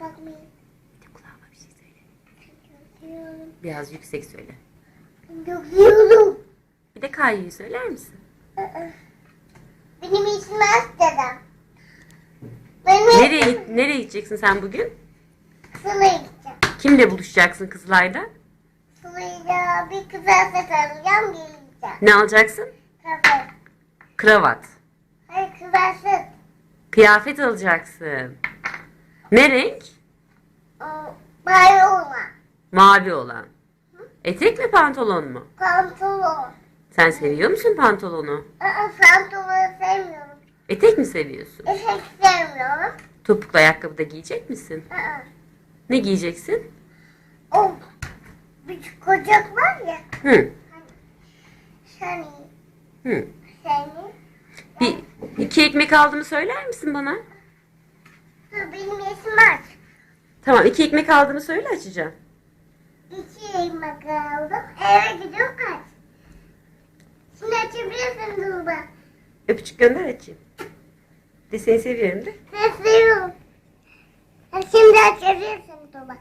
Bakmayın. Kulağıma bir şey söyle. Biraz yüksek söyle. Korkuyorum. Bir de Kayyu'yu söyler misin? Benim içime dedem. Benim Nereye, nereye gideceksin sen bugün? Sıla'ya gideceğim. Kimle buluşacaksın Kızılay'da? Sıla'yla bir güzel ses alacağım geleceğim. Ne alacaksın? Tabii. Kravat. Hayır güzel ses. Kıyafet alacaksın. Ne renk? O, Bari olma. Mavi olan. Etek mi pantolon mu? Pantolon. Sen seviyor musun pantolonu? Aa, pantolonu sevmiyorum. Etek mi seviyorsun? Etek sevmiyorum. Topuklu ayakkabı da giyecek misin? Aa, Ne giyeceksin? o bir kocak var ya. Hı. Seni. Hı. Seni. Bir iki ekmek aldığımı söyler misin bana? Aç. Tamam iki ekmek aldığımı söyle açacağım. İki ekmek aldım. Eve gidiyorum kaç. Şimdi açabilirsin Tuğba. Öpücük gönder açayım. De seni seviyorum de. Sen seviyorum. Şimdi açabilirsin Tuğba.